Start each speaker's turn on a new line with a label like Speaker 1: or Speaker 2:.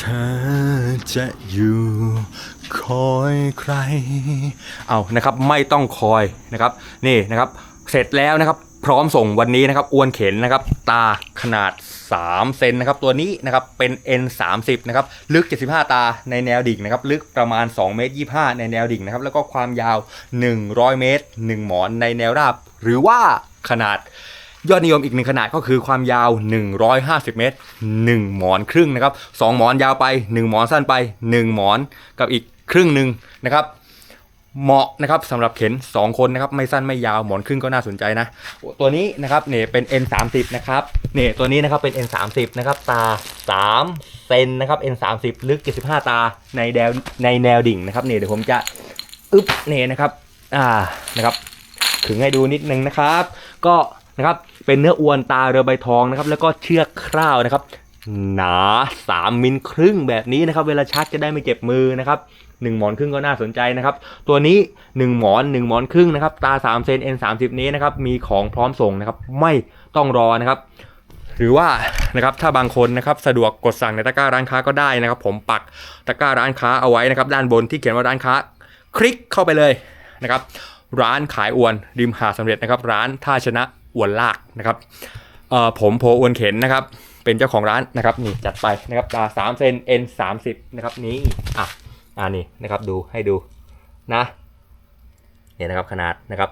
Speaker 1: เธอจะอยู่คอยใคร เอานะครับไม่ต้องคอยนะครับนี่นะครับเสร็จแล้วนะครับพร้อมส่งวันนี้นะครับอ้วนเข็นนะครับตาขนาด 3 เซนนะครับตัวนี้นะครับเป็น N 3 0 นะครับลึก 75 ตาในแนวดิ่งนะครับลึกประมาณ2เมตร25 ในแนวดิ่งนะครับแล้วก็ความยาว 100 เมตร 1 หมอนในแนวราบ หรือว่าขนาด ยอดนิยมอีกหนึ่งขนาดก็คือความยาว 150 เมตร 1 หมอนครึ่งนะครับ2หมอนยาวไป 1 หมอนสั้นไป 1 หมอนกับอีกครึ่งหนึ่งนะครับเหมาะนะครับสำหรับเข็น 2 คนนะครับไม่สั้นไม่ยาวหมอนครึ่งก็น่าสนใจนะ ตัวนี้นะครับเนี่ยเป็น N 3 0 นะครับเนี่ยตัวนี้นะครับเป็น N 3 0 นะครับตา 3 เซนนะครับ N 3 0 ลึก 75 ตาในแนวในแนวดิ่งนะครับเนี่ยเดี๋ยวผมจะอึ๊บเนี่ยนะครับอ่านะครับถึงให้ดูนิดนึงนะครับ ก็ นะครับเป็นเนื้ออวนตาเรือใบทองนะครับแล้วก็เชือกคร่าวนะครับหนา3มิลครึ่งแบบนี้นะครับเวลาชักจะได้ไม่เจ็บมือนะครับหนึ่งหมอนครึ่งก็น่าสนใจนะครับ ตัวนี้ 1 หมอน 1 หมอนครึ่งนะครับ ตา 3 เซน N 3 0นี้นะครับ มีของพร้อมส่งนะครับ ไม่ต้องรอนะครับ หรือว่านะครับ ถ้าบางคนนะครับ สะดวกกดสั่งในตะกร้าร้านค้าก็ได้นะครับ ผมปักตะกร้าร้านค้าเอาไว้นะครับ ด้านบนที่เขียนว่าร้านค้า คลิกเข้าไปเลยนะครับ ร้านขายอวนริมหาดสำเร็จนะครับ ร้านท่าชนะอวนลากนะครับผมโพอวนเข็นนะครับ เป็นเจ้าของร้านนะครับนี่จัดไปนะครับตาสามเซน N สามสิบนะครับนี้อะอ่านี่นะครับดูให้ดูนะเนี่ยนะครับขนาดนะครับ